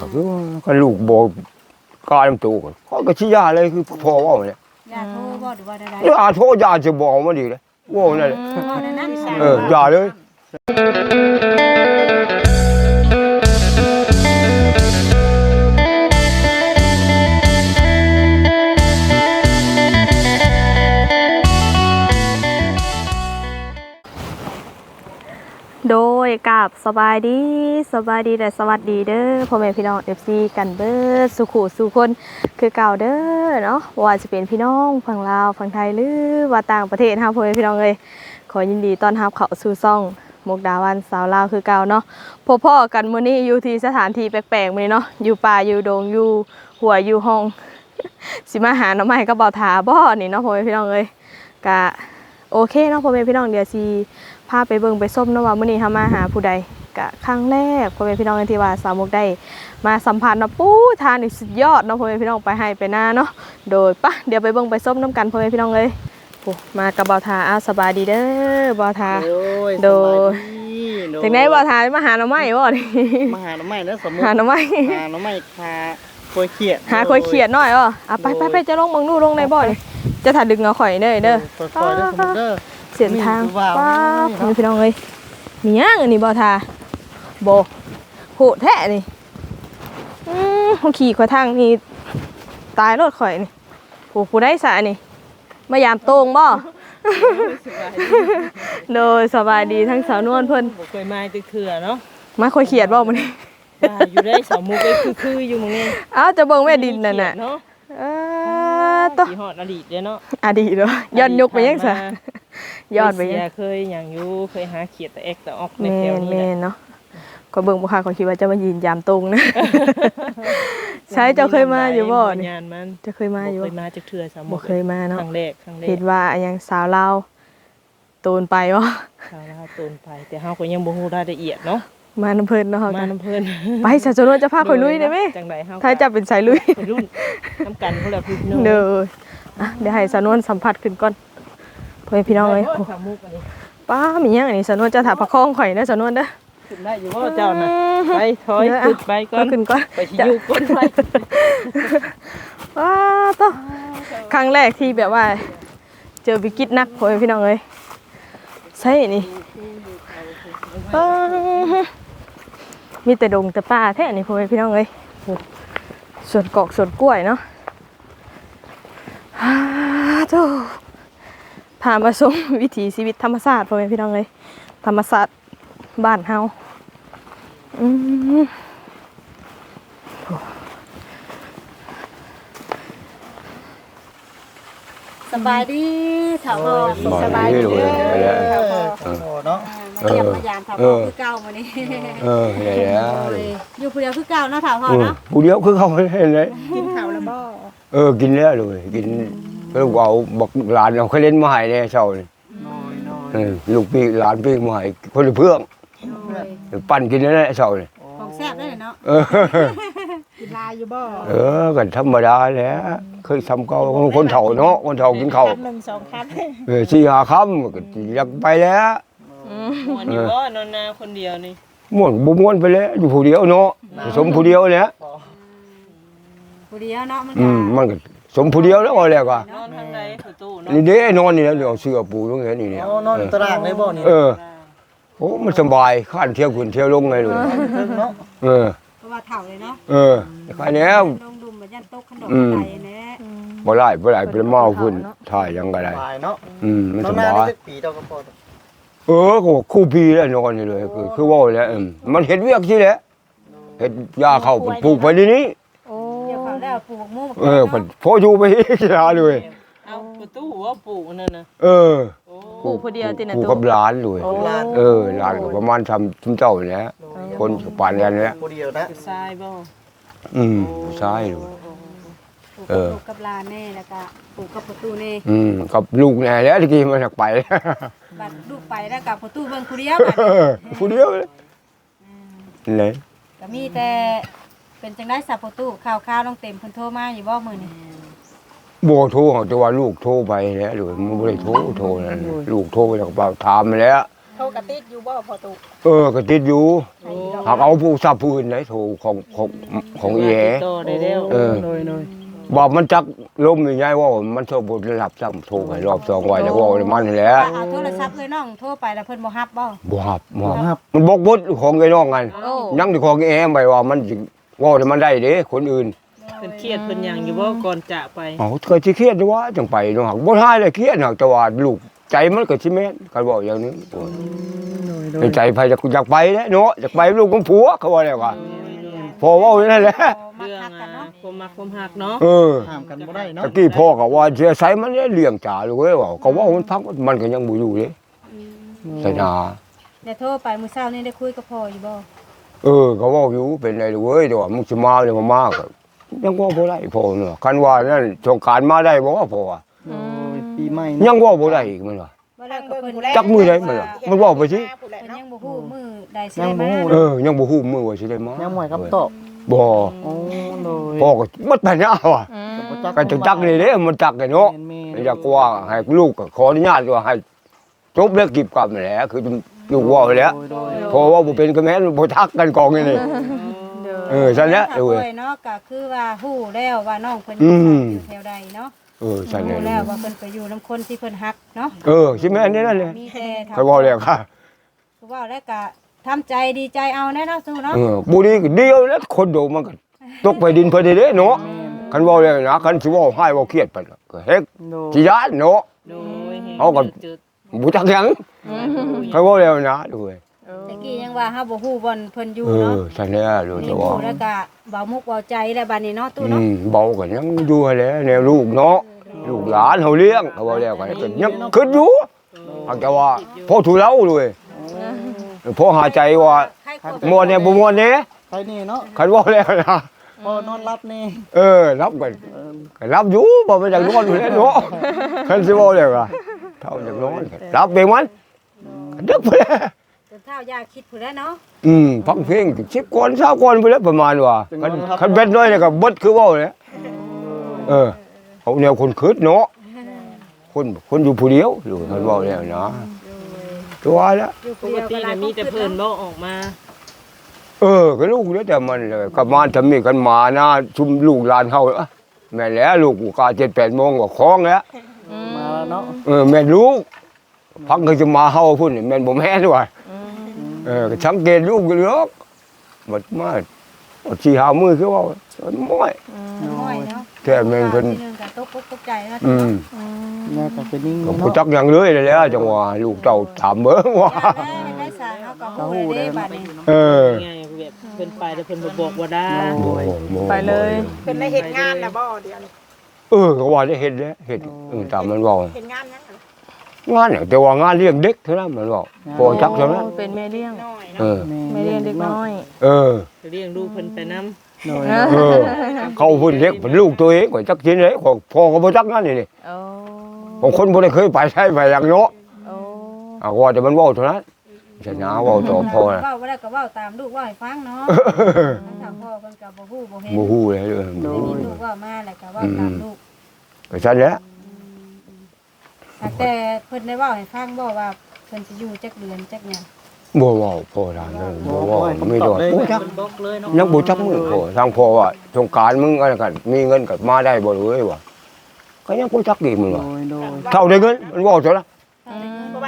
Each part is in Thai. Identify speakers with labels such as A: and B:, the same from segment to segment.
A: ก็คือว่าก็ลูกบอกกล้ารตัวก็เขาก็ชี้ยาเลยคือพ่อว่าเนี่ย
B: ยาโทรบ่หรือว่าใด
A: เอออาโทษยาจะบอกมาดีเลยว่านั่นแหละ
B: ๆว่าในนั้น
A: เอออย่าเลย
C: ยกับสบายดีสบายดีและสวัสดีเด้อพ่อแม่พี่น้อง FC กันเบิดสุขุสุคนคือเก่าเด้อเนาะว่าจะเป็นพี่น้องฝั่งลาวฝั่งไทยหรือว่าต่างประเทศครับพ่อแม่พี่น้องเอ้ยขอยินดีต้อนรับเข้าสู่ซ่องมุกดาวันสาวลาวคือเก่าเนาะพบพ่อกันมื้อนี้อยู่ที่สถานที่แปลกๆมื้อนี้เนาะอยู่ป่าอยู่ดงอยู่หัวอยู่ห้องสิมาหาหน่อไม้ก็บ่ทาบ่นี่เนาะพ่อแม่พี่น้องเอ้ยกะโอเคเนาะพ่อแม่พี่น้องเดี๋ยวสิ พาไปเบิ่งไปส้มเนาะว่ามื้อนี้เฮามาหาผู้ใดกะครั้งแรกพ่อแม่พี่น้องที่ว่าสาวมุกได้ มาสัมผัสเนาะปู้ทานนี่สุดยอดเนาะพ่อแม่พี่น้องไปให้ไปหน้าเนาะโดยปะเดี๋ยวไปเบิ่งไปส้มน้ำกันพ่อแม่พี่น้องเอ้ยโอ้มากับบ่าวทาอ้าวสบายดีเด้อบ่าวทา
D: โอ้ย
C: โดย
D: สบา
C: ถึงไหนบ่าวทามาหาหน่อไม้บ่นี่
D: มาหาหน้ำไม้แล้วสมมุติ
C: หาหน่อไม้
D: หาหน้ำไม้คาโคยเขียด
C: หาคอยเขียดหน่อยอะอะไปไปไปจะลงเบิ่งนู่นลงในบ่อนี่จะถ้าดึงเอาข่อยเด้อเด้อ
D: ซอยๆ เด้อสมมุติเด้อ
C: เสียนทาง
D: มีว้าว
C: ป้าบ
D: นี่เนาะ
C: นี่พี่น้องเอ้ยมีย่างอันนี้บ่ทาโบโหดแท้นี่อืมเขาขี่ขวาทางนี่ตายรถข่อยนี่โหผู้ได้สานี่มายามโตงบ่โดยสบายดีทั้งสาวนวลเพิ่น
E: บ่เคยมาตึกเถื่อเนาะ
C: มาคอยเขียดบ่มื้อนี้
E: มาอยู่ได้สาวมุกได้คือคืออยู่หมึงนี่
C: เอ้าวจะเบิ่งแม่ดินนั่นน่ะ
E: เนาะ
C: เออตอ
E: สีฮอดอดีตเด้อเนาะ
C: อดีตเนาะย้อนยุคไปยังซะ ย้อนไปยัง
E: เสีเคยหยังอยู่เคยหาเขียดแต่เอ็กแต่ออกใน
C: แม่
E: แถวนนี้
C: แม่
E: แหละ
C: นเนาะก็เบิ่งบ่ค่ะก็คิดว่าจะมายืนยามตรงนะใช่เจ้าเคยมาอยู่บ่นี่
E: งานมัน
C: เจะเคยมาอยู่
E: บ่
C: บ่
E: เคยมาจักเถื่อสาวมุ
C: บ่
E: ก
C: เคยมาเนาะ
E: ครั้งแรกครั้งแรก
C: เห็นว่าอันยังสาวลาวโตนไปบ่
E: ชาวลาวตูนไป แต่เฮาก็ยังบ่ฮู้รายละเอียดเนาะ
C: มานำเพิ่นเนาะ
E: มา
C: กัน
E: นํเพิ่น
C: ไปสาวจนวนจะพาข่อยลุยได้ไหม
E: จังไดเฮา
C: ถ้าจะเป็นสายลุย
E: ไปรุ่นน้ำกันพวกเราพี่น้อง
C: เด้ออะเดี๋ยวให้สาวนวลสัมผัสขึ้นก่อนเพื่อนพี่น้องเอ้ย
E: โอ้
C: โอ้
E: สาวมุกอันนี้
C: ป้ามีหยังอันนี้สาวนวลจะถาประคองข่อยนะสาวนวลเด้อ
E: ขึ้นได้อยู่บ่เจ้าน่ะไปถอย
C: เดี๋ยว
E: ขึ้นไปก่อ
C: ก็
E: น
C: ขึ้นก่อน
E: ไปสิอยู่ก่อนไป
C: ว้าต่อครั้งแรกที่แบบว่า เจอวิกฤตหนักพ่อแม่พี่น้องเอ้ยใช่นี่ปังมีแต่ดงแต่ป่าแท้นี่พ่อแม่พี่น้องเอ้ยโอ้สวนกอกสวนกล้วยเนาะฮ่าโธ่ พามาชมวิถีชีวิตธรรมชาติพ่อแม่พี่น้องเอ้ยธรรมชาติบ้านเฮาอืม
B: สบายดีเถาพ่อ
A: สบายดีเลยแหละ
B: เถาพ่อ
D: โอ้เนาะ
B: มาเยี่ยมมายามเถาพ่อคือเก่ามื้อนี้
A: เออนี่แหละ
B: โอ้ยอยู่ผู้เดียวคือเก่าเนาะเถาพ่อ
A: อืม
B: เนาะ
A: ผู้เดียวคือเขาเห็นเลย
B: กินข้าวแล้วบ่
A: เออกินแล้วเลยกิน ลูกเอาบอกหลานเอาเคยเล่นมาให้เนี่ยเช้านี่
D: น้อยน้อย
A: เออลูกพี่หลานพี่มาให้คนละเพื่อง
B: โอ้ย
A: ปั่นกินนั่นแหละเช้านี่
B: ของแซ่บได้เนาะ
A: เออ
B: กินลายอยู่บ่
A: เออกันธรรมดาแหล้วเคยทำเก่าคนเฒ่าเนาะคนเฒ่ากินข้าว
E: หนึ่งสองคัน
A: เออสี่หาคำก็อยากไปแล้ว
E: ม่วนอยู่บ่นอนนาคนเดียวนี่
A: ม่วนบ่ม่วนไปแล้วอยู่ผู้เดียวเนาะสมผู้เดียวเนี่ย
B: ผู้เดียวเนาะมัน
A: อื
B: ก็
A: มมันก็ สมผู้เดียวแล้วก็แล้วก็
E: นอนทางใดประตูเนาะ
A: นี่เด้นอนนี่แล้วเดี๋ยวเอาเสื้อปูตรงนี้นี่เนี่ย
D: โอ้นอนตารางได้บ่นี่
A: เออ โอ้มันสบายข้านเที่ยวขึ้นเที่ยวลงไงลูก
D: เพิ่งเนาะ
A: เออ
B: เพราะว่าเฒ่าเลยเนาะ
A: เออแค่นี้
B: ลงดุมบ่ยันตกขนม
A: อืม
B: ไทยแน่
A: บ่ได้บ่ได้เป็นเมาขึ้นถ่ายยังก็ได้
D: สบายเนาะ
A: อืมมัน
D: นอ
A: ส
D: นนา
A: บาย
D: ได้ปีเจ้าก็พอ
A: เออก็คู่ปีแล้วนอนนี่เลย คือคือว่าแล้วอืมมันเห็นเวียกสิแหละเห็ดยาเข้าปลูกไปนี่นี่
B: แล้วปลูกหมู
A: เออมันพออยู่ไปกีฬาเลย
E: เอาประตูว่าปู่นั่นน่ะ
A: เออ
E: โอ้
C: ปู่ผู้เดียวติ
A: ป
C: นะ
A: ลูก
C: ตุ๊
A: กับหลานเลย
C: โอ้
A: เออหลานก็ประมาณทำทุ่มเจ้าเนี่ยคนป่านกันเนี่ย
D: ผู้เดียวนะ
E: คือทรายบ่
A: อืมใช่เลย
B: ปลูก
A: เออ
B: ปลูกกับลานแน่แล้วก็ปลูกกับประตูแน่
A: อืมกับลูกแน่แล้วตะกี้มันอยากไป
B: บัดลูกไปแล้วกับประตูเบิ่งผู้เดียวบัด
A: ผู้เดียวเลยไหน
B: ก็มีแต่ เป็นจังได้สับประตูข่าวข่าวๆลงเต็มเพิ่นโทรมาอยู่บ่มื้อนี้
A: บัวโทรของแต่ว่าลูกโทรไปแล้วเลยมันไม่ได้โทรโทรนั่นลูกโทรไปจากเปล่าถามมาแล้ว
B: เอ
F: เขากระติดอยู่บ่พอตุ
A: เออก็ติดอยู่
F: ไอ้ดอก
A: หากเอาผู้ทรัพย์ผู้อื่นไหนโทรของของของเอ๋
E: ต่อได้แล้ว
A: เออ
D: โดยโดย
A: บอกมันจักล้มอยู่ไงว่ามันโทรบุญระดับซ้ำโทรไปรอบสองไว้แล้วว่ามันนี่แหละ
B: เอาโทรศัพท์เลยน้องโทรไปแล้วเพิ่นบ่รับบ่
A: บ่ฮับบ่
D: บ่
A: ฮับ
D: ฮับ
A: มันบอกบดของไอ้น้องกัน
C: โอ้
A: ยังที่ของแอมไปว่ามันสิเว่าให้มันได้เด้คนอื่น
E: เพิ่นเครียดเพิ่นหยังอยู่บ่ก่อนจะไป
A: เอ๋อเคยสิเครียดด้วยว่าจังไปเนาะหักบ่ทายเลยเครียดหักแต่ว่าลูกใจมันก็สิแม่นกันบอกอย่างนี้โอ้ย
D: โดยโด
A: ใน
D: ย
A: ใจไผอยากอยากไปแหล้วเนาะอยากไปลูกของผัวเขาว่าแล้วว่าพอเว่าอย่างนั้นแหละ
B: มา
E: เรื่อง
B: ทักกัน
E: อะ
B: เนาะ
E: ความมักความหักเนาะ
A: เออ
D: ห้ามกันบ่ได้เนาะ
A: ตะกี้พ่อก็ว่าเสียใสมันเนี่ยเลี้ยงจ๋าลูกเอ้ยว่าก็ว่ามันพักมันก็ยังบ่อยู่เด้ใส่นา
B: แต่โทรไปมื้อเช้านี่ได้คุยกับพ่ออยู่บ่
A: เออก็เว่าอยู่เป็นไรลูกเอ้ยเดี๋ยวว่ามึงสิมาเดี๋ยวมามาก็ยังว่าบ่ได้พ่อเนาะคันว่านั่นสงกรารมาได้บ่ว่าพ่อว่า
D: โดยปีใหม่
A: ยังว่าบ่ได้อีกมันว่า
B: บ่ได้กับเพิ่น
A: จักมือใดมันล่ะมันบอกไปสิ
F: ผู้แหละ
B: เพิ่น
F: เนาะ
B: ยังบ่ฮู้มื้อใดสิ
D: ยัง
B: ได้
D: บ่
B: มา
D: ฮู้
A: เออยังบ่ฮู้มือว่าสิได้มา
D: ยังบ่ให้คำตอบ
A: บ่
D: โอ้โดย
A: พ่อก็มัดปัญญาว่ะก็จะจักนี่เด้มันจักกันเนาะ
D: แม่นๆ
A: อยากว่าให้ลูกก็ขออนุญาตว่าให้จบแล้วกิบกลับนั่นแหละคือ ลูกว่าไปแล้ว
D: โดยโดย
A: เพราะว่าบ่เป็นก็แม่นบ่ทักกันกองนี่นี่เออซั่นแหละ
B: ถ้า
A: เออ
B: ป่วยเนาะก็คือว่าฮู้แล้วว่าน้องเพิ่น
A: อืม
B: อยู่แถวใดเนาะ
A: เออซั่นแห
B: รู้
A: ละ
B: แล้วว่าเพิ่นไปอยู่นํคนที่เพิ่นฮักเนาะ
A: เออสิแม่นนี่นั่นแหละ
B: มีแต่ทำ
A: เขาบอกแล้วค่ะ
B: คือว่าแล้วก็ทำใจดีใจเอาแน่เนาะสู้เนาะ
A: เออบ่ดีก็เดียวแล้วคนโดมันก็ตกไปดินเพิ่นเด้เนาะคันเว้าแล้วนะคันสิเว้าให้เว้าเครียดไปก็เฮ็ด
D: โดย
A: สิย้านเนาะ
E: โดย
A: เอาก่อน
E: จุด
A: บ่จักหยังคันเว้าแล้วนะด้วย
B: ตะกี้ยังว่าเฮาบ่ฮู้บ่อนเพิ่นอยู่
A: เออ
B: เนาะ
A: ซั่นแหละรู้
B: นี่
A: จะ
B: ฮู้
A: ว่า
B: แล้วก็เบามุกเบาใจแล้วบัดนี้เนาะตู้
A: อื
B: เนาะ
A: มเบาก็ยังอยู่หั่นแหล้วแนวลูกเนาะลูกหลานเฮาเลี้ยงเขาบอกแล้วก็ยังคิดอยู่หากแต่ว่าพอถูกแล้วด้วยพอหาใจว่า
B: ใครกลัว
A: ม่วนเนี่ยบ่ม่วนเนี่ย
D: ไปนี่เนาะ
A: คันว่าแล้วนะ
D: พอนอนรับนี่
A: เออรับกัน
D: เออ
A: ก็รับอยู่บ่มาจากนอนอยู่แล้วเนาะคันสิว่าแล้วก็ เท่าจากนอนก็รับเองมันก็ดึกไปแล้ว
B: จนเท่ายาคิดพุ่นแล้วเนาะ
A: อืมฟังเพลง10ก่อน20ก่อนไปแล้วประมาณว่าคันคันเบ็ดน้อยเนี่ยก็เบิดคือเว้าแหล้วเออเอาแนวคนคิดเนาะคนคนอยู่ผู้เดียวอยู่คันเว้าแล้วนะตัวแล้ว
B: อยู่
E: ป
B: ผู้
E: ก
B: เดียว
E: ติ
B: ก็หลา
E: น่ะ
B: ย
E: มีแต่เพิ่นบ่ออกมา
A: เออก็ลูกแล้วแต่มันเลยกับมาทำนี่กันมานะชุมลูกหลานเฮาอะแม่นแล้วลูกกูกาเจ็ดแปดโมงก็คล้องแล้ว
D: มาแล้ว เนาะ
A: เออแม่นลูกพักก็จะมาเฮาพุ่นนี่แม่นบ่แม่นด้วยเออก็สังเกตลูกอยู่แล้วบัดมาบัดสิหามือคือว่าม้อย
B: น้อยเนาะ
A: แต่แม่นเพิ่น
B: ทีนึงก็ตกอกตกใจเนาะ
A: อืม
D: แม่ก็เป็นนิ่ง
A: ก็
D: เนาะ
A: บ่จักหยังเลยเลยแหล้วจังว่าลูกเต้าถามเบิ่งว่า
B: ย่าแม่ได้สารเฮาก็ฮู้เลยเด้บัดนี้
A: เออ
E: ไงแบบเพิ่นไปแล้วเพิ่นบ่บอกว่าได้
A: บ่บ่
C: ไปเลย
F: เป็นในเฮ็ดงานน่ะบ่เดี๋ยวนี้
A: เออก็ว่าได้เฮ็ดแล้วเฮ็ดเออตามมันเว้า
F: เฮ็ดงานยังอะ
A: งานเนี่ยแต่ว่างานเลี้ยงเด็กเท่านั้นมันบอกพอจักเท่านั้น
C: โอ้เป็นแม่เลี้ยง
F: น้อย
A: เอ
F: เนาะ
A: อ
C: แม่เลี้ยงเด็กน้อย
A: เออ
E: เลี้ยงลูกเพิ่นไปนำ
D: โดย
A: เออ เขาเพิ่นเลี้ยงเป็นลูกตัวเองก็จักสิเลยของพ่อก็บ่จักงานนี่นี่
C: โอ้
A: บางคนบ่ได้เคยไปใช้ไปอย่างเนาะ
C: โอ้
A: อะว่าแต่มันเว้าเท่านั้น ชนะเว้าต่อพ่อน่ะ
B: เว้าบ่ได้ก็เว้าตามลูกเว้าให้ฟังเนาะทางพ่อเพิ่นก็บ่ฮู้บ่เห็น
A: บ่ฮู้เลยเออบ่ฮู้
B: นี่ลูกเว้ามาแล้วก็เว้าตามลูก
A: ก็ซั่นแหละ
B: แต่เพิ่นได้เว้าให้ฟังบ่ว่าเพิ่นสิอยู่จักเดือนจักหยัง
A: บ่เว้าพ่อทางนั้นบ่เว้าไม่ดอกบ่จัก
E: เพิ่นบอกเลยเนาะ
A: ยังบ่จักมือพ่อทางพ่อว่าสงกรารมึงอะไรกันมีเงินก็มาได้บ่เลยว่ะก็ยังบ่จักดีมึง
D: โด
A: ว่ะ
D: ยโดย
A: เท่าได้เงินมันเว้าเท่านั้น
F: เพราะ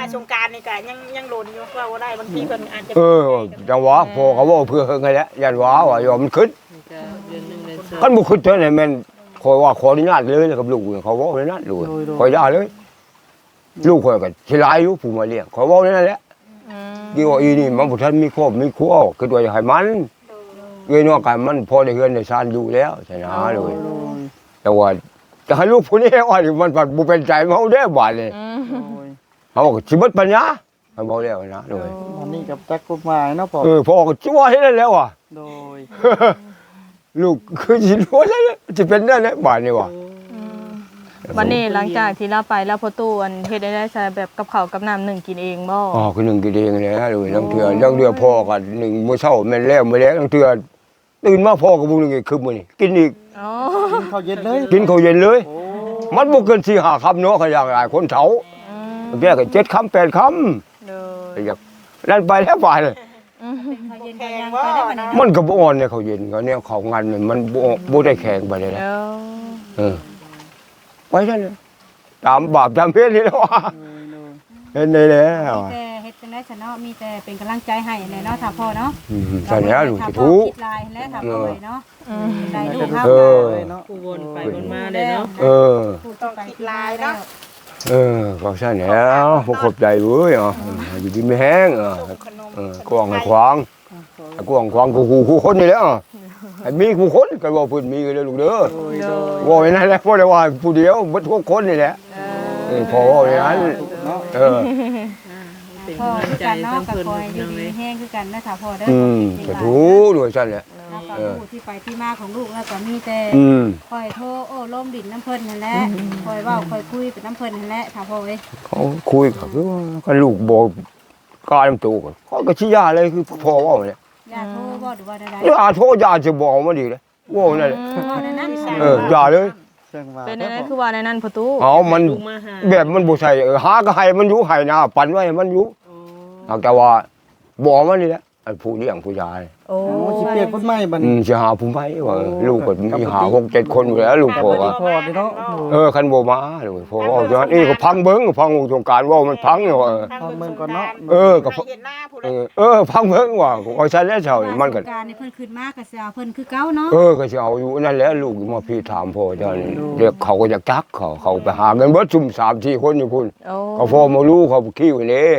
F: ว่าสงกรารนี่ก็ยังยังโลนอยู่ว่าบ่ได้บางทีเพิ่นอาจจะ
A: เออจังหวะพ่อก็เว้าเพื่อเฮ็ดไงแหละยันว่าว่ายอมมันขึ้น
E: ก็เดือนหนึงได้เสิร์ฟ
A: คันบุขึ้นเท่าไหร่แม่นคอยว่าขออนุญาตเลยแล้วกับลูกเนี่ยเขาเว่าเลยนะลูกคอยได้เลย ลูกคอยก็สิหลายอยู่ผู้มาเลี้ยงขอยเว่าเลยนั่นแหละ
C: อืม
A: กี่ว่าอีนี่มันบ่ทันมีครอบมีครัวคือว่าอยากให้มันเอ้ยนอกกันมันพอได้เฮือนได้ซานอยู่แล้วใช่นะเลย
D: โดย
A: แต่ว่าจะให้ลูกผู้นี้ว่านี่มันปัดบ่เป็นใจเฮาเด้อบาดนี่
C: อืม
D: โดย
A: เฮาก็สิเบิดปัญญามันบอกแล้วนะเลย
D: วันนี้กับจักกฎหมายเนาะพ่อ
A: เออพ่อก็สิว่าให้แล้วอะ
D: โดย
A: ลูกคือสิรู้แล้วสิเป็นได้แล้วบาดนี่ว่ะ
C: วันนี้หลังจากที่เราไปแล้วพอตู้อันเฮ็ดได้ได้ใช้แบบกับข้าวกับน้ำหนึ่งกินเองบ่
A: อ๋อคือหนึ่งกินเองเลยนะเลยทั้งเถื่อทั้งเดือพ่อกันหนึ่งมื้อเช้าแม่นแล้วมื้อแล้วทั้งเถื่อตื่นมาพ่อก็บุงนึงอีกคือมื้อนี้กินอีก
C: อ๋อ
D: กินข้าวเย็นเลย
A: กินข้าวเย็นเลย
D: โอ้
A: มันบ่เกิน4 5คำเนาะเขาอยากหลายคนเฒ่า
C: อืม
A: แกก็7คำ8คำ
C: โดย
A: อยากนั่นไปแล้วไปเลย
B: เป็นข้าวเย็นก็ยังไปได้บัดนี้
A: มันก็บ่อ่อนเนี่ยเขาเย็นเขาเนี่ยเขางานเนี่ยมันบ่บ่ได้แข็งไปเลยนะ
C: เออ
A: เออไปซะเลยตามบาปตามเพศนี่แล้วว่าเห็นได้แล้ว
B: มีแต่เฮ็ดจังได๋ซะเนาะมีแต่เป็นกำลังใจให้แหละเนาะถ้าพ่อเนาะ
A: อืมใช่แล้วลูก
B: ถ้า
A: จะ
B: พ่อ
A: ทุก
B: คิดลายและถ้าพ่อเนาะ
C: อืม
B: ได้ลูกเฮา
A: เออ
D: เนาะ
E: ผู้วนไปวนมาเลยเนาะ
A: เออ
B: พูดไปคิดลายแล้ว
A: เออก็ใช่แล้วผมขอบใจเว้ยอะอยู่ดีไม่แห้งอะ
F: ขนม
A: เออกวางให้ขวางไอ้กวางขวางกูกูกูคนนี่และอะไอ้มีกูคนก็ว่าพิ่นมีกันเลยลูกเด้อว่าไว้นั่นแหละพราะได้ว่าผู้เดียวบ่ทุกคนนี่แหละเออพอว่าอย่างนั้น
D: เอ
A: อ
B: พ่อคือกันเนาะกับคอยอยู่ดีแห้งคือกันนะถ้าพ่อเด้
A: อืม
B: อ
A: ก็ถูกด้วยซั่นแหละ
B: แล้วก็รู้ที่ไปที่มาของลูกแล้วก็มีแต่
A: อืม
B: คอยโทรโอ้ล่มดินน้ำเพิ่นนั่นแหละคอยเว้าคอยคุยเป็นน้ำเพิ่นนั่นแหละถ้าพ่อเอ้ย
A: เขาคุยก็คือว่าก็ลูกบอกกล้ารนำตัวก็เขาก็ชี้ยาเลยคือพอว่าเนี่ย
B: อย่าโทรบ่หรือว่าใด
A: อย่าโทษยาจะบอกมาดีเลยว่านั่นแหละ
B: ๆพ่อนั่นนั่น
A: เอออย่าเลย
D: เสียงว่า
C: เป็นอะไรคือว่าในนั้นประตู
A: เอามัน
E: ลูกมาหา
A: แบบมันบ่ใช่เออหาก็ให้มันอยู่ให้นะปันไว้ให้มันอยู่
E: โอ้
A: หากแต่ว่าบอกมันนี่แหละไอ้ผู้เลี้ยงผู้ชาย
C: โอ้
D: โอ้สิเปลี่ยนคนใหม่บัด
A: อื
D: นี้
A: มสิหาผู้ใหม่ว่าลูกก็มีหาหกเจ็ดคนอยู่แล้วลูกพ่อก็
D: พ่อเด้เนาะ
A: เออคันบ่มาลูกพ่อว่าอย่างนั้นนี่ก็พังเบิ่งพังวงสงการว่ามันพังอยู่ว่าเออ
D: พ่อเมืองก่อนเนาะ
A: เออก็
F: ไปเห็นหน้าผู้
A: เอ
F: ใด
A: อเออพังเบิ่งว่าเอาใช้แล้วเจ้านี่มันก็
B: การนี่เพิ่นขึ้นมาก็สิเอาเพิ่นคือเก่าเนาะ
A: เออก็สิเอาอยู่นั่นแหละลูกมาพี่ถามพ่อเจ้านี่เด็กเขาก็จะจักเขาเขาไปหาเงินเบิดซุ่ม3 4คนอยู่พุ่น
C: โอ้
A: ก็พ่อมารู้เขาขี้ไว้นี่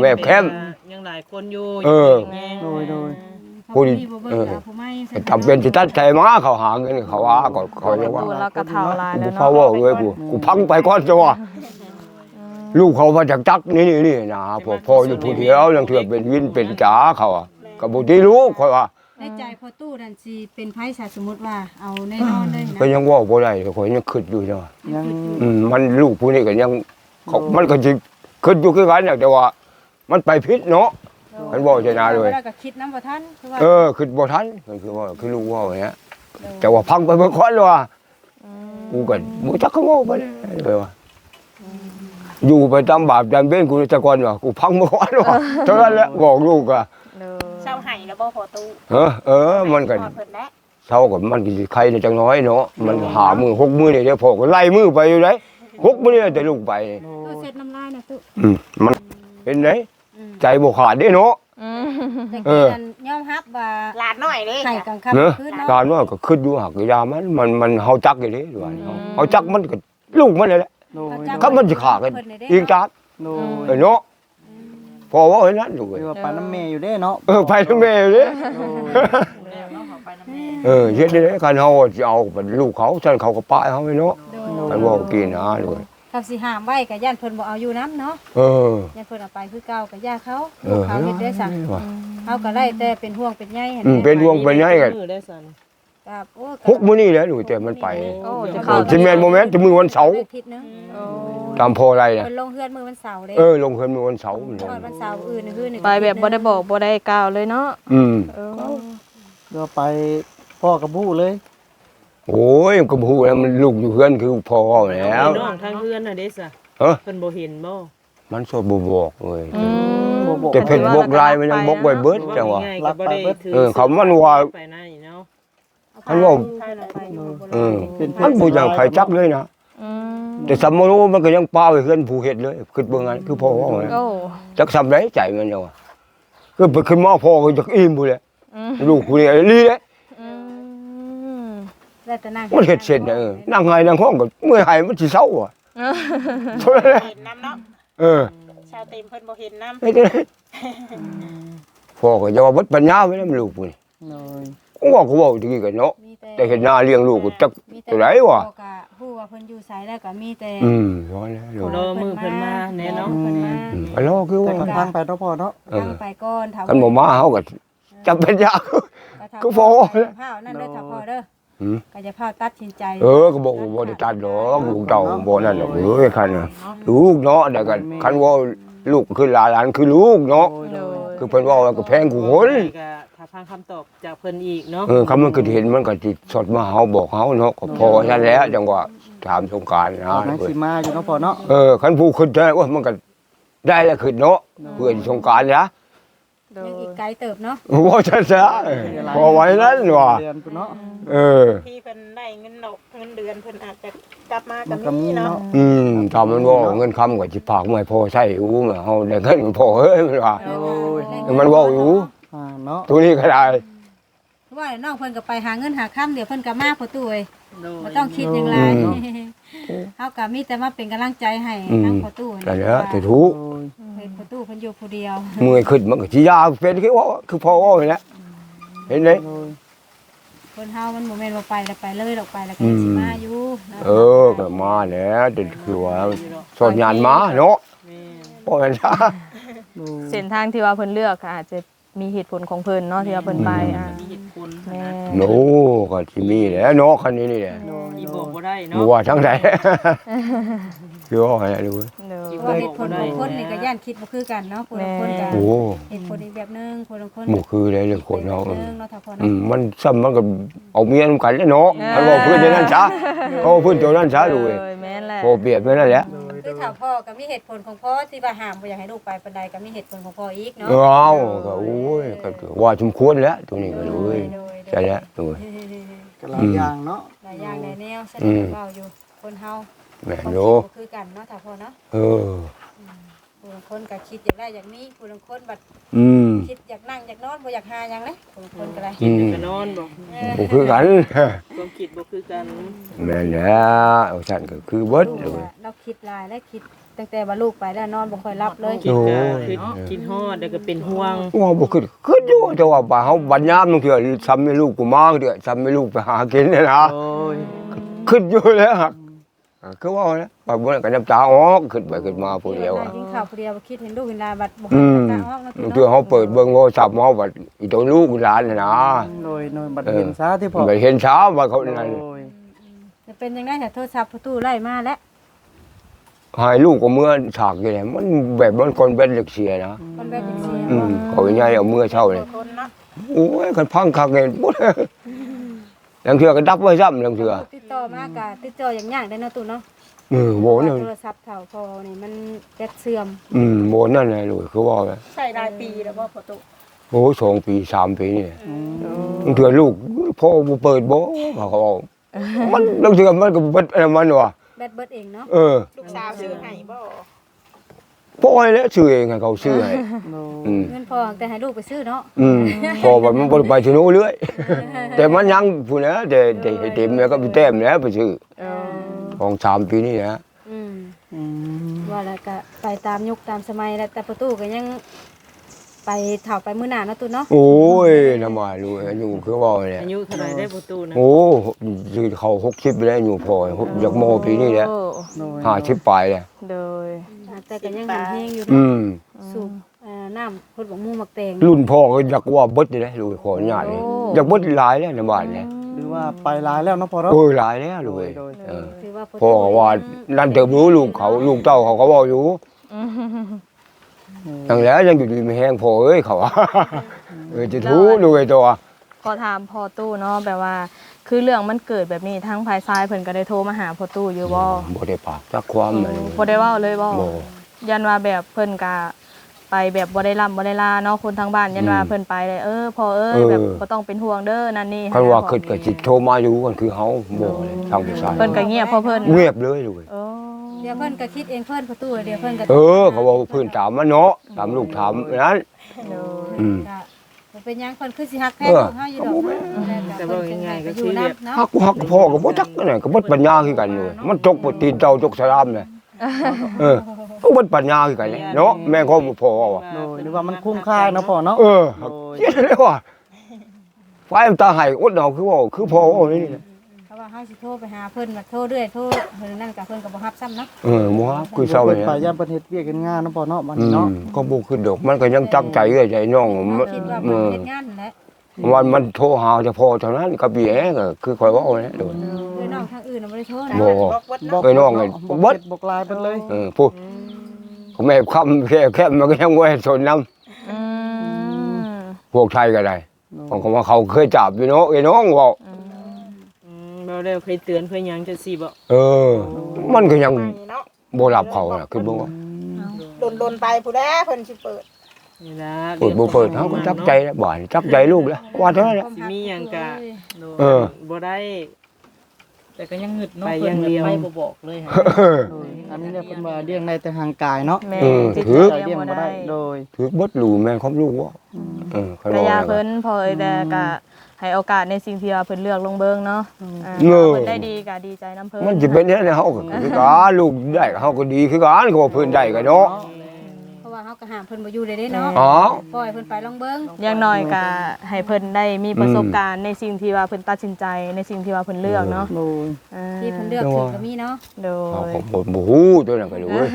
A: แวบแคม
E: ยังหลายคนอยู่
A: เออ
D: โดยโดย
A: ผู้
B: ผู้
A: ดี
B: ดีบ่เบิ่ง
A: เออ
B: เอาผู้ใหม่
A: ก็ทำเป็นสิตัดใจมาเขาหาเงินเขาว่าก็เขาจะว่า
C: ดูแล้วก็เท่าลาย
A: กู
C: แล้ว
A: พา
C: เนาะ
A: ว่าเว้ยกูกูพังไปก่อนจะว่าลูกเขามาจากจักนี่นี่นี่นะพ่อพ่ออยู่ผู้เดียวยังเถื่อเป็นวินเป็นจ๋าเขาอะก็บ่ที่รู้คอยว่า
B: ในใจพ่อตู้นั่นสิเป็นไผซะสมมุติว่าเอาแน่นอนเลยนะ
A: ก็ยังเว่าบ่ได้คอยยังคิดอยู่จ้ะ
D: ยัง
A: อืมมันลูกผู้นี้ก็ยังเขามันก็สิคิดอยู่คือกันน่ะแต่ว่า มันไปผิดเนาะ มันบอกจะนาเลย
B: แล้วก็คิดนำบ่ทันคือว่า
A: เออคิดบ่ทันก็คือว่าคือลูกเว่าอย่างเงี้ยแต่ว่าพังไปเบิ่งก่อนเลยว่ากูก็บ่จักเขาเว้าไปเลยเลยว่าอยู่ไปตามบาปตามเบ้นกูแต่ก่อนว่ากูพังมาก่อนว่าเท่านั้นแหละบอกลูกอะ
C: เด้อ
F: เช้าไห้แล้วบ่พอตู้
A: เออเออมันก็
F: พอเพิ่นแล้ว
A: เท่ากับมันก็สิใครเนี่ยจังน้อยเนาะมันหามือหกมือเนี่ยเดี๋ยวพ่อก็ไล่มือไปอยู่ได้หกมือเนี่ยแต่ลูกไป
B: ตู้เสร็จน้ำลายนะตู้
A: อืมมันเป็นไง ใจบ่ขาดเด้เนาะ
C: อืม
B: แต่
A: เอ
B: กี้
A: อ
B: นั่นยอมรับว่า
F: หลานน้อยเด้
B: ให้กลางค่ำ
A: เนอะ
B: คืนเนาะ
A: การว่าก็ขึ้นอยู่หักยามันมันมันเฮาจักอยู่เด้ว่าเนาะเฮาจักมันก็ลูกมันนี่แหละ
D: โดย
B: จัก
A: ถ้ามันจะขากันยิงจัก
D: โด
A: เอยอเนาะพอว่าเห็นนั้นดู
D: คือว่าปานน้ำแม่อยู่เด้เนาะ
A: เออไปทั้งแม่เลยเออเฮ็ดได้คันเฮาสิเอาเป็นลูกเขาฉันเขาก็ป้ายเฮาไว้เนาะ
B: โดย
A: คันว่ากินนะด้วย
B: กับสิห้ามไว้ก็ย่านเพิ่นบ่เอาอยู่นํเนาะ
A: เออ
B: ย่านเพิ่นเอาไปคือเก่าก็ย่าเขา
A: เอ
B: ลูก
A: อ
B: เขาเฮ็ดได้สั่ง
A: ว่ะ
B: เขาก็ไล่แต่เป็นห่วงเป็นใยหั่น
A: อืมเป็นห่วงเป็นใยกัน
E: มือได้สั่น
B: ครับโอ้
A: ฮุกมื้อนี้แหละดูแต่มันไป
C: โอ้จะ
A: เอ
C: เข้า
A: อสิแม่นบ่แม่นจะมื้อวันเสาร์
B: อาทิตย์หนึง
C: โอ้
A: ตามพออะไรน่ะ
B: เพิ่นลงเฮือนมื้อวันเสาร์เด้
A: เออลงเพิ่นมื้อวันเสาร์มัน
B: ทอดวันเสาร์อื่นคืนนี่
C: ไปแบบบ่ได้บอกบ่ได้กล่าวเลยเนาะ
A: อืม
C: เออ
D: เดี๋ยวไปพ่อกับผู้เลย
A: โอ้ยก็บ่ฮู้แล้วมันลูกอยู่เฮือนคือพอแล้ว
E: น้องทางเพื่อนน่ะเด้ซะ
A: เอ้อ
E: เพิ่นบ่เห็นบ่
A: มันสดบ่บอกเว้ย
C: อืม
D: บ่บอก
A: แต่เพชรบกลายมันยังบกไว้เบิดจังหวะ
E: ง่ายๆก็บ่ได้ถือ
A: เออเขามันว่า
E: ไปไหนเนาะ
A: มันว่าเออ มันบ่อยากใครจักเลยนะ
C: อืม
A: แต่สำมรู้มันก็ยังป้าไว้เฮือนผู้เฮ็ดเลยคิดเบิ่งอันคือพ่อว่าไง
C: โอ้
A: จักสำได้ใจมันจังว่าคือไปขึ้นมาพ่อก็จักอิ่มพุ่นแหละ
C: อืม
A: ลูกผู้นี้ลีแหละ
C: อืม
B: แล้วแต่นั่ง
A: มันเฮ็ดเสร็จน่ะเออนั่งไห้นั่งห้องก็เมื่อยหายมันสิเศร้าอะเท่านั้นแหละ
F: เห็นน้ำเนาะ
A: เออ
F: ชาวเต็มเพิ่นบ่เห็นน้ำ
A: เฮ็ดจังได๋พ่อก็จะว่าเบิดปัญญาไว้นำลูกพุ่น
D: โดย
A: กูว่ากูเว้าตะกี้ก็เนาะ
B: มี
A: แต่เห็นหน้าเลี้ยงลูกก็จัก
B: มีแต่
A: ตัวไหนวะ
B: พ่อก็ฮู้ว่าเพิ่นอยู่ไสแล้วก็มีแต่
A: อืมร้อยแล้วลูก
E: รอมือเพิ่นมาแน่เนาะ
B: เพิ่นมา
A: อืมไปรอคือ
D: แต่
A: ว่า
D: ทางไปเนาะพ่อเนาะ
A: เอ
B: ทาง
A: อ
B: ไปก่อนถ้า
A: กันบ่มาเฮาก็จำเป็นยาก ก็พอ
B: เผานั่นเด้อถ้าพอเด้อ
A: หืม
B: ก็จะเผาตัดสินใจ
A: เออก็บอกว่าบ่ได้ตัดดอกลูกเต่าบ่นั่นดอกเอ้ยคันน่ะลูกเนาะแต่ก็คันว่าลูกคือหลานหลานคือลูกเนาะ
D: โดย
A: คือเพิ่นว่าว่าก็แพงกูคน
E: ก็ถ้าฟังคำตอบจากเพิ่นอีกเนาะ
A: เออคำมันก็เห็นมันก็สิสดมาเฮาบอกเฮาเนาะก็พอซั่นแหล้วจังว่าถามสงกรารนะ
D: ตอนนั้นสิมาอยู่เนาะพ่อเนาะ
A: เออคันผู้ขึ้นได้ว่ามันก็ได้แล้วขึ้นเนาะเพื่อนสงกรารนะ
C: โด
B: ยัง
C: ย
B: อีกไกลเติบเนาะ
A: ว่าจะจะพอไว้นั้นว่ะ
D: เดือนพุ่นเนาะ
A: เออ
F: ที่เพิ่นได้เงินดอกเงินเดือนเพิ่นอาจจะกลับมา
D: มั
F: กันบ
D: ก็มี
F: นี้เนาะ
D: เนาะ
A: อืมทำมันว่าเงินคำกับจิพากไม่พอใช่อู้มาเฮาได้เงินมันพอเฮ้ยมันว่า
D: โอ้ย
A: มันเว่าอยู่
D: อ่าเนาะ
A: ตัวนี้ก็ได้
B: ว่าน้องเพิ่นก็ไปหาเงินหาค่ำเดี๋ยวเพิ่นก็มาพอตู้เอ้ย
E: โดย
B: บ่ต้องคิดอย่างไร
A: อืม
B: เฮาก็มีแต่มาเป็นกำลังใจให้
A: อืม
B: ทั้งพอตู้
A: แต่เนี้ยแต่ทุก
D: โอ้ย
B: เห็นพอตู้เพิ่นอยู่ผู้เดียว
A: มือขึ้นมันก็สิยาวเป็นคือว่าคือพอว่าเลยนะเห็นไหม
D: โอ้ย
B: คนเฮามันบ่แม่นว่าไปแล้วไปเลยดอกไปแล้วก็
A: อืม
B: สิมาอยู่นะ
A: เออก็มาแล้วแต่คือว่าสอนงานมาเนาะ
E: แม่
A: พอเห็นซะ
D: โอ้ย
C: เส้นทางที่ว่าเพิ่นเลือกก็อาจจะ มีเหตุผลของเพิ่นเนาะที่ว่าเพิ่นไปอะ
E: มีเหตุผล
C: แม่
A: โน้ก็สิมีแหล้วเนาะคันนี้นี่แหละ
E: อีบอกบ่ได้
A: บ่
E: เนาะ
A: ว่าทั้งใดคือว่าให้ดู
C: โดย
B: เพราะว่าเหตุผลของคนนี่ก็ย่านคิดบ่คือกันเนาะคนละคนก็
A: โอ้
B: เหตุผลอีกแบบนึงคนละคน
A: บ่คือได้เรื่องคนเนาะ
B: แบบนึงเนาะถ้าพอ
A: อื
B: เนาะ
A: มมันซ้ำมันก็เอาเมียนำกันแล้วเนาะมันบอกเพื่อนอย่างนั้นซะเอาเพื่อนตัวนั้นซะดูเว้ย
C: โดยแม่นแหละ
A: พอเปรียบไปนั่นแหละ
B: คือถ้าพ่อก็มีเหตุผลของพ่อที่ว่าห้ามบ่อยากให้ลูกไปปานใดก็มีเหตุผลของพ่ออีกเนาะ
A: เอาก็โอ้ยก็ว่าสมควรแล้วตัวนี้ก็เลย
B: โดย
A: ใช่แล้วตัว
D: ก็หลายอย่างเนาะ
B: หลายอย่างหลายแนวแสด
A: อื
B: ง
A: ม
B: เว้าอยู่คนเฮา
A: แม่
B: ความ
A: โย
B: คิดบ่คือกันเนาะถ้าพ่อเนาะ
A: เออ
B: ผู้บางคนก็คิดอยากได้อย่างนี้ผู้บางคนบัด
A: อืม
B: คิดอยากนั่งอยากนอนบ่อยากหาหยังเลยผู้บางคนก็ได้
A: อืม
E: ก็นอนบ่
B: เออ
A: บ่คือกัน
E: ความคิดบ่คือกัน
A: แม่นแล้วเอาฉันก็คือเบิด
B: ลูก
A: เลย
B: อะเราคิดหลายและคิดตั้งแต่ว่าลูกไปแล้วนอนบ่ค่อยหลับเลย
E: คิด
A: โอ้
E: ก็
A: ย
E: คือกินฮอดแล้วก็เป็นห่วง
A: ว่าบ่คือคืออยู่แต่ว่าบ่าเฮาบัดยามบางเทื่อซ้ำให้ลูกกูมาเด้อซ้ำให้ลูกไปหากินนี่นะ
E: โอ้ย
A: ขึ้นอยู่แล้วครับอ่า คือว่านะบางคนก็น้ำตาออกขึ้นไปขึ้นมาผู้เดียว
B: ว
A: อะ
B: กินข้าวผู้เดียวบ่คิดเห็นลูกเห็นหลานบัดบ่
A: อื
B: ค่อย
A: ม
B: ตาออกเนาะ
A: บางเทื่อเขาเปิดเบิ่งโทรศัพท์มาว่าอีตัวลูกหลานน่ะนะ
D: โดยโดยบัด
A: เออ
D: เห็นซะที่พ่อ
A: ไปเห็นเช้าว่าเขานั่น
D: โอ้ย
B: จะเป็นจังได๋ถ้าโทรศัพท์ประตูไล่มาแล้ว
A: หายลูกก็เมื่อฉากอยู่แหละมันแบบมันคนเป็นเล็กเสียนะ
B: มันแบบจังซี่
A: อืมเขาเป็นไงเอาเมื่อเช้าเลย
F: คนเนาะ
A: โอ้ยกันพังคักเลยปุ๊ด ลังเทื่อก็ดับไว้ซ้ำลังเทื่อ
B: ติดต่อมาก็ติดต่ออย่างยากได้เนาะตู่เนาะ
A: เออโบ
B: ว่า
A: นั่น
B: โทรศัพท์เฒ่าพอนี่มันแบตเสื่อม
A: อืมโบนั่นเลยลูกคือว่าไง
F: ใช้รายปีแล้วบ่พอตุ
A: โอ้สองปีสามปีนี่ลังเทื่อลูกพ่อบ่เปิดโบเขาก็บอกมันลังเทื่อมันก็เบิดอะไรมันว่ะ
B: แบตเบิดเองเนาะ
A: เออ
F: ลูกสาวซื้อให้บ่
A: พ่อให้แล้วซื้อเองให้เขาซื้อให้
D: โดย
A: อืม
B: เงินพอแต่ให้ลูกไปซื้อเนาะ
A: อืมพอว่ามันบ่ได้ไปที่โน้นเรื่อย แต่มันยังพูดนะแต่แต่ให้เต็มแล้วก็ไปแต้มแล้วไปซื้อ
C: เออ
A: ของสามปีนี่นะ
B: อืม
D: อืม
B: ว่าแล้วก็ไปตามยุคตามสมัยแล้วแต่ประตูก็ยัง ไปเฒ่าไปมื้อหน้าเนาะตู่เนาะ
A: โอ้ยทำไมลูกอายุคือว่าเนี่ย
E: อายุเท่าไหร่ได้ประตูนะ
A: โอ้ยืนเขาหกสิบไปแล้วอยู่พออยากโมปีนี่แหละ
C: โอ้
D: โดย
A: ห้าสิบปลายเลย
C: โดย
B: แต่ก็ยังหันแฮงอยู่
A: อื
B: เนาะ
A: ม
B: สูบเอ่อน้ำพดบักมูหมักแตง
A: รุ่นพ่อก็อยากว่าเบิดเลยลูกขออนุญาตเลยอยากเบิดหลายแล้วในบ้านเนี่ย
D: หรือว่าไปหลายแล้วเนาะพ่อเนาะ
A: โอ้ยหลายแล้วลูกเอ้ย
D: โดย
A: เออ
B: ถือว่า
A: พ่อก็ว่านั่นเติมรู้ลูกเขาลูกเต้าเขาก็บอกอยู่ยังแล้วยังอยู่ดีไม่แห้งพอเอ้ยเขาว่าเออจะทูลูกไอ้ตัว
C: ขอถามพ่อตู้เนาะแบบว่า คือเรื่องมันเกิดแบบนี้ทั้งภายซ้ายเพิ่นก็ได้โทรมาหาพ่อตู้อยู่บ่
A: บ่ได้ปากจักความมัน
C: บ่ได้เว้าเลยบ่
A: บ่
C: ยันว่าแบบเพิ่นก็ไปแบบบ่ได้ล่ำบ่ได้ลาเนาะคนทางบ้านยันว่า
A: อืม
C: เพิ่นไปเลยเออพ่อเอ้ย
A: เออ
C: แบบบ่ต้องเป็นห่วงเด้อนั่นนี่
A: คันว่า
C: ให้
A: คิดก็สิโทรมาอยู่กันคือเฮาบ่เลยทางผู้ชาย
C: เพิ่นก็เงียบเพราะเพิ่น
A: เงียบเลยลูกเอ้ย
C: โอ้
B: เดี๋ยวเพิ่นก็คิดเองเพิ่นประตูเดี๋ยวเพิ่นก็
A: เออเขาบอกเพื้นถามมาเนาะถามลูกถามนั้น
C: โดย
A: อืม
B: ก็บ่ เป็นหยังเพิ่นคือสิฮักแพง
A: เออ
B: ของเฮาอยู่ดอกนะ
E: แต่ว่าง่ายๆก็
B: อ
E: คื
B: ยู่
E: อ
B: นํ
E: แบบ
B: เนาะ
A: ฮักกูฮักพ่อก็บ่จักนั่นก็บ่ปัญญาคือกันอยู่มันจกบ่ตีนเจ้าจกสลามเลยเออก็บ่ปัญญาคือกันเลยเนาะแม่ก็บ่พอว่ะ
D: โดยหรือว่ามันคุ้มค่าเนาะพ่อเนาะ
A: เออเฮ็ดเลยว่ะไฟมันตาให้อดเอาคือว่าคือพ่อว่านี่นะ
B: เพราะว่าเฮาสิโทรไปหาเพิ่นมาโทรเรื่อยโทรเพิ่นนั่นก็เพิ่นก็บ่รับซ้ำเนาะ
A: เออหมัวคือเศร้า
D: เปิ
A: เนี่
D: ด
A: ย
D: ไปย่านประเทศเวียกกันงานเนาะพ่อเนาะมัน
A: อื
D: เนาะ
A: มก็บ่ขึ้นดอก มันก็ยังจักใจเอ้ยใจน้องมัน
B: คิดว่า
A: เอ
B: เพิ่น
A: อ
B: เฮ็ดงานนั่นแหละ
A: วันมันโทรหาเฉพาะเท่านั้นกับพี่แอ๋ก็คือคอยเว่าเนี่ยโดน
B: คือน้องทางอื่นน่ะบ่ได้โทรนะ
A: บ่
F: บอกวัด
D: บอ
F: เนาะ
D: ก
A: เอ้ยน้องไง
D: บอก
A: เบิด
D: เฟซบอกไลน์ไปเลย
A: เออพูดเขาแม่คำแค่แค่มันก็ยังว่าสนน้
C: อืมำ
A: พวกไทยก็ได้ของเขาว่าเขาเคยจับอยู่เนาะไอ้น้องบอก
E: อืม เราได้เคยเตือนเคยหยังจังซี่บ่
A: เออ มันก็ยัง
F: ไปเนาะ
A: บ่รับเขาน่ะคือบ่ว่า
B: เอา
F: โดนๆไปผู้ใดเพิ่นสิเปิด
E: นี่ล่ะ
A: เปิดบ่เปิดเฮาก็จักใจแล้วบ่จักใจลูกแล้วว่าเท่านั้นแหละ
E: สิมีหยังก็
A: เออ
E: บ่ได้
G: แต่ก็ยังหงึดเนาะ
E: ไป
G: เพิ่น
E: อย่างเดียว
G: ไปบ่บอกเลยค่ะ
D: โดยอันนี้เนี่ยเพิ่นว่าเลี้ยงในแต่ห่างกายเนาะ
C: แม่
A: เออ
C: จิต
A: ถือ
C: ใจ
D: เลี้
C: ยั
D: ย
C: ง
D: ง
C: บ่
D: บ่
C: ได้
D: ได้โดย
A: ถือเบิดลูกแม่นความลูกว่าเออเขา
C: ก
A: บอก
C: ยา
A: แล้ว
C: เพิ่นพอเอ้ยแต่ก็ ให้โอกาสในสิ่งที่ว่าเพิ่นเลือกลงเบิ่งเนาะอ่า
A: เออ
C: เพิ่นได้ดีก็ดีใจนํเพิ่น
A: มันจะเป็นเนี่ยเฮาก็คือกันลูกได้ก็เฮาก็ดีคือกันก็ว่าเพิ่นได้ก็เนาะ
B: เก็ห้ามเพิ่นบ่อยู่เลยเด้เนาะ
A: อ๋อ
B: ปล่อยเพิ่นไปลองเบิ่ง
C: อย่างน้อยก็ให้เพิ่นได้มีประสบการณ์ในสิ่งที่ว่าเพิ่นตัดสินใจในสิ่งที่ว่าเพิ่นเลือกเนาะ
D: โดย
C: อ่า
B: ที่เพิ่นเลือกถึงก็มีเนาะ
C: โด
A: เอา
C: ย
A: ผมบ่บ่ฮู้ตัวนั้นก็รู้เว้ย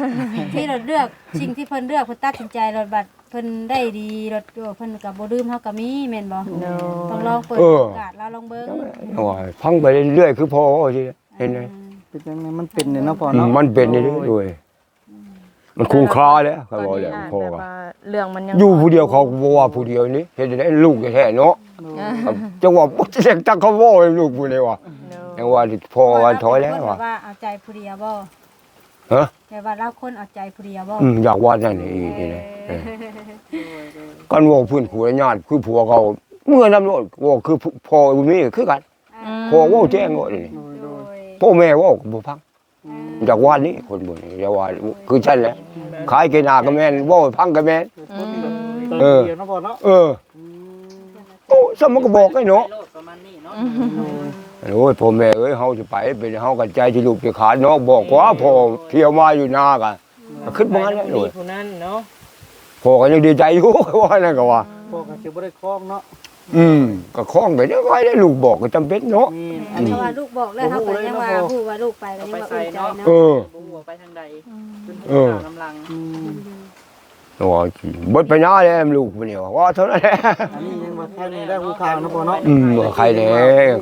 B: ที่เราเลือกสิ่งที่เพิ่นเลือกเพิ่นตัดสินใจรถบัดเพิ่นได้ดีรถเพิ่นก็บ่ลืมเฮาก็มีแม่นบ่
C: โด
B: ต้อง
C: ย
B: ลองเปิดโอกาสแล้วลองเบิ่ง
A: เอาว่าพังไปเรื่อยๆคือพอว่าสิเห็นไหม
D: เป็นจังไงมันเป็นเนี่ยเนาะพ่อ
A: อืม
D: เนาะ
A: มันเป็นนี่ด้วย มันคุ้มค่าแล้วเขาบอกแล้วพอ
C: แต่
A: ว่า
C: ว่าเรื่องมันยัง
A: อยู่ผู้เดียวเขาบ่ว่าผู้เดียวนี่เฮ็ดได้ลูกแท้ๆเนาะครับจังว่าบ่เสียงจักเขาว่าให้ลูกผู้นี้ว่า
C: โดย
A: ยังว่าพอว่าถอยแล้ว
B: เพิ่น
A: ว่า
B: ว่าเอาใจผู้เดียวบ่
A: ฮะ
B: แต่ว่าเราคนเอาใจผู้เดียวบ่
A: อืมอยากว่านั่นนี่นี่แหละเออกันว่าพื้นผัวญาติคือผัวเขาเมื่อนำโลดว่าคือพ่อมีคือกันพ่อเว้าแจ้งว่านี่
B: โดย
A: พ่อแม่เว้าก็บ่ฟัง อยากว่านี่คนบ่นี่อยากว่าคือฉันแหละขายกินหน้าก็แม่นเว้าให้ฟังก็แม่น
D: ตอน
A: เออ
D: เดียวเนาะพ่อเนาะ
A: เออโอ้สมมันก็บอกไอ้เนาะ
G: โลดประมาณนี้เนาะ
A: โอ้ยพ่อแม่เอ้ยเฮาจะไปเป็นเฮากันใจที่ลูกจะขาดเนาะบอกว่าพ่อเที่ยวมาอยู่นากันขึ้นมาแล้วเลย
E: ผู้นั้นเนาะ
A: พ่อก็ยังดีใจอยู่ว่านั่นก็ว่า
D: พ่อก็สิบ่ได้คล้องเนาะ
A: อืมก็คล้องไปได้ไว้ได้ลูกบอกก็จำเป็นเนาะ
D: มี
B: อันนี้ว่าลูกบอกแล้วเฮาก็ยังว่าฮู้ว่าลูกไปก็ยังว่าอุ่นใจ
A: เอ
B: เนาะ
A: อ
G: บ่หัวไปทางใดจน
A: เออ
G: น้ำลัง
D: อืม
A: ว่าบดไปหน้าแล้วลูกมันเนี่ยว่าเท่านั้นแหละ
D: อันนี้ยังว่าใครนี่ได้หูข่าวเนาะพ่อเนาะ
A: อืมว่าใครเนี่ย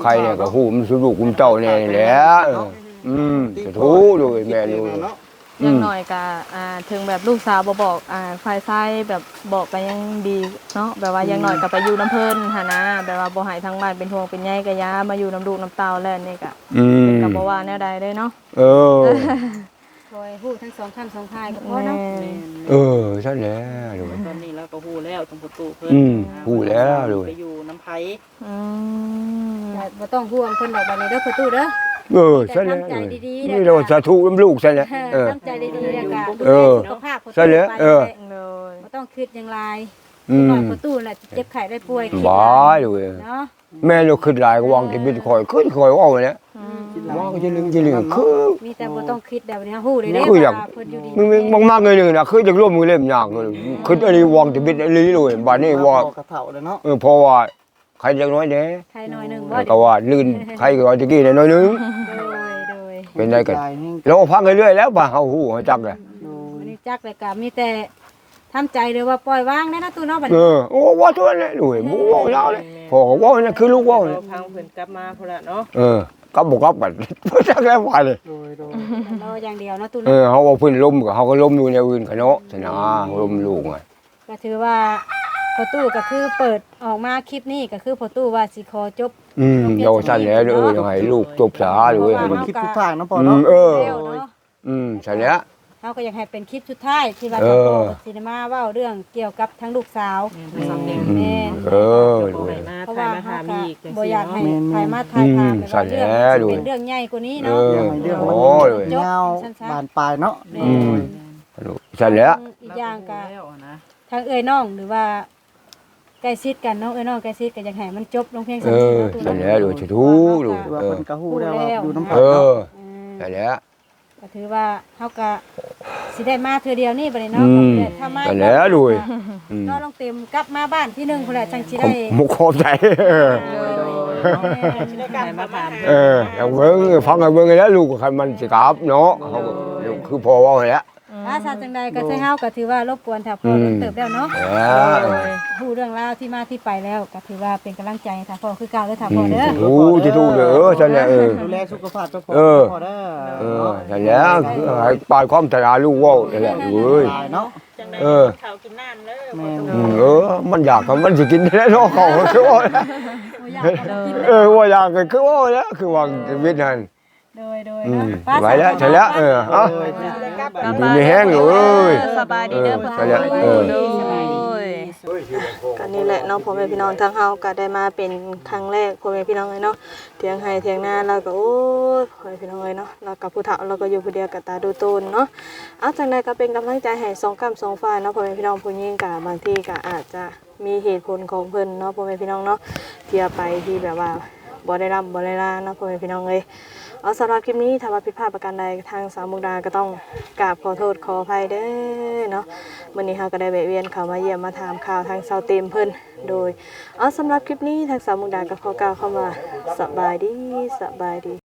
A: ใครเนี่ยก็ฮู้มันสุลูกคุมเจ้าแน่นี่แหละเอออืมก็ถูกด้วยแม่ลูก
D: เนาะ
A: อื
C: อ
A: ม
C: ย่างน้อยก็อ่าถึงแบบลูกสาวบ่บอกอ่าฝ่ายชายแบบบอกก็ยังดีเนาะแบบว่าอย่างน้อยก็ไปอยู่น้ำเพิ่นหั่นนะแบบว่าบ่ให้ทางบ้านเป็นห่วงเป็นใยก็ยามาอยู่น้ำลูกน้ำเต้าแล้วนี่ก็
A: อืม
C: ก็บ่ว่าแนวใดเด้เนาะ
A: เออ
B: คอยฮู้ทั้งสองคำสองทายก็พอเนาะ
C: แม่
A: เออใช่แล้วลูก
G: ตอนนี้เราก็ฮู้แล้วตรงประตูเพิ่น
A: อืมฮู้แล้วเลย
G: ไปอยู่น้ำไผ
C: อืม
B: แต่บ่ต้องห่วงเพิ่นดอกบัดนี้เด้อประตูเด้อ
A: เออใช่แล้ว
B: แต่ทำใจดีๆนะ
A: นี่เราสาธุน้ำลูกใช่แล้วเออ
B: ตั้งใจดีๆแล้วก็ดู
A: เอ
B: แล
A: อ
B: สุขภาพประตู
A: ใช่แล้ว
B: ไป
A: เออ
C: โดย
B: บ่ต้องคิดอย่างไร
A: อืม
B: ก่อนประตูน่ะเจ็บไข้ได้ป่วยคิด
A: บ้าเลย
B: เนาะ
A: แม่เราขึ้นหลายก็วางที่บินคอยขึ้นคอยว่าไปแล้ววางจะลึงจะลึงคือ
B: มีแต่บ่ต้องคิดแบบนี้ฮู้เลยเด้
A: คืออยาก
B: ว่าเพิ่นอยู่ดี
A: มึงมึงมากเลยนึงนะคือจะร่วมมือเล่มยากเลยขึ้นอันนี้วางที่บินอันนี้เลยบ้านนี้ว่า
D: พ่อกระเฒ่าเลยเนาะ
A: เออเพราะว่า ใครเล็กน้อยเด้
B: ใครหน่อยหนึงบ่
A: แล้วก็ว่าลื่นใครก็ว่าตะกี้น้อยนึง
B: โดยโดย
A: เป็นไรกัน
D: ใจแห้ง
A: เราพังเรื่อยๆแล้วป่ะเฮาฮู้เฮาจักเลย
D: โดย
B: วันนี้จักเลยก็มีแต่ทำใจเลยว่าปล่อยวางได้นะตู้เนาะบัด
A: เอ
B: นี้
A: อโอ้ว่าตัวนั้นแหละหนุ่ยบ่ว่าแล้วเลยพอก็ว่านั่นคือลูกว่า
E: เราพังเพิ่นกลับมาพุ่นละเนาะ
A: เออกับบ่กับกันจักแล้วว่าเลย
D: โดยโดย
B: รออย่างเดียวเนาะตู้
A: เอ
B: เนาะ
A: อเฮาว่าเพิ่นล้มก็เฮาก็ล้มอยู่ในอื่นกันเนาะชนะล้มลูกไง
B: ก็ถือว่า พอตู้ก็คือเปิดออกมาคลิปนี้ก็คือพอตู้ว่าสิขอจบ
A: อืมเราสั่นแล้วเออยังให้ลูกจบสาเลย
B: เพราะว่า
D: คลิปทุกทางเนาะพ่อ
A: อื
D: เนาะ
A: มเออ
B: แล้วเนาะ
A: อืมสั่นแล้ว
B: เฮาก็อยากให้เป็นคลิปสุดท้ายที่ว่า
A: เอ
B: จะ
A: อ
B: บอกซีนีมาเว้าเรื่องเกี่ยวกับทั้งลูกสาว
G: สำเร็จ
B: แม่น
A: เออ
E: บ่
A: ดู
E: ให้มา
B: เพราะ
E: ถ่า
B: ว่าย
E: มา
B: เฮา
E: ถาม
B: ก็
E: อีกจัง
B: บ่
E: ซี่
B: อยากให้
E: เนาะ
B: ใครมาถ่ายทำ
A: อืม
B: แบบว่าเรื่อง
A: ใช่แล้ว
B: มัน
A: ดู
B: เป็นเรื่องใหญ่กว่านี้
A: เอ
B: เนาะ
A: อ
D: ยังให้เรื่องมัน
A: โอ้ย
D: ยาวบานปลายเนาะ
A: อืมสั่นแล้ว
B: อีกอย่างก็
G: แล้วนะ
B: ทางเอ้ยน้องหรือว่า ใกล้ชิดกันเนาะเอ้ยน้องใกล้ชิดก็อยากให้มันจบลงเพียง
A: เออสั่นแล้วดูสิทุกดู
D: คือว่า
A: เออ
D: เพิ่นก็ฮู้แล้วว่าอยู่น้ำ
A: เอ
D: เพิ่นเนาะ
A: อ
B: อืม
A: สั่นแล้ว
B: ก็ถือว่าเฮาก็สิได้มาเทื่อเดียวนี่บัดนี้เนาะ
A: อืม
B: แต่ถ้ามา
A: สั่นแล้วดูอืม
B: ก็ต้องเต็มกลับมาบ้านที่หนึงพุ่นแหละจังสิ
A: ผม
B: ได้
A: มุกขอบใจ
F: สิได้กลับมาถาม
A: เอออย่างเบิ่งฟังให้เบิ่งแล้วลูกก็คันมันสิกลับเนาะเขาก็คือพอเว่าให้แล้ว
B: ถ้าซาจังใดก็ใช้เฮาก็ถือว่ารบกวนถ้าพ่อ
A: อืม
B: เติบแล้วเนาะ
A: เออ
B: ผู้เรื่องราวที่มาที่ไปแล้วก็ถือว่าเป็นกำลังใจให้ถ้าพ่อคือเก่าเด้อถ้า
A: อื
B: พ่อ
A: ม
B: เด้อ
A: สิทูสิทูเด้อสั่นแล้วเออ
D: ดูแลสุขภาพเจ้าของ
A: เออ
D: พ่อเด้อ
A: เออ
D: เนาะ
A: สั่นแล้วคือให้ปานความตราลูกเว้านั่นแหละเว้ย
D: ตายเนาะ
F: จังได๋
A: เออ
F: ข้าวกินน้ำเด้อ
D: แม่น
A: อืมเออ มันอยากก็มันสิกินได้เนาะเขาคือว่า
B: บ่อยากเอามากิน
A: เออว่าอยากก็คือว่าแล้วคือว่าชีวิตนั่น
B: โดยโดย
A: อื
B: เนาะ
A: ม
B: ป้า
A: ไว้แล้วเสร็จแล้วเออเอาดีมีแห้งอยู่เอ้ย
C: สบายดีเด้อ
A: เออ
C: พ่อ
A: ไปแล้วเออ
C: โดยก็นี่แหละเนาะพ่อแม่พี่น้องทางเฮาก็ได้มาเป็นครั้งแรกพ่อแม่พี่น้องเลยเนาะเถียงไห้เถียงนาเราก็โอ้ยพ่อแม่พี่น้องเลยเนาะเรากับผู้เฒ่าเราก็อยู่ผู้เดียวกับตาดูโตนเนาะเอาจังไดก็เป็นกำลังใจให้สองกำสองฝ่ายเนาะพ่อแม่พี่น้องผู้หญิงก็บางทีก็อาจจะมีเหตุผลของเพิ่นเนาะพ่อแม่พี่น้องเนาะเที่ยไปที่แบบว่าบ่ได้รับบ่ได้ลาเนาะพ่อแม่พี่น้องเลย เอาสำหรับคลิปนี้ถ้าว่าผิดพลาดประการใดทางสาวมุกดาก็ต้องกราบขอโทษขออภัยเด้อเนาะวันนี้เฮาก็ได้แวะเวียนเข้ามาเยี่ยมมาถามข่าวทางสาวเต็มเพิ่นโดยเอาสำหรับคลิปนี้ทางสาวมุกดาก็ขอกล่าวคำว่าสบายดีสบายดี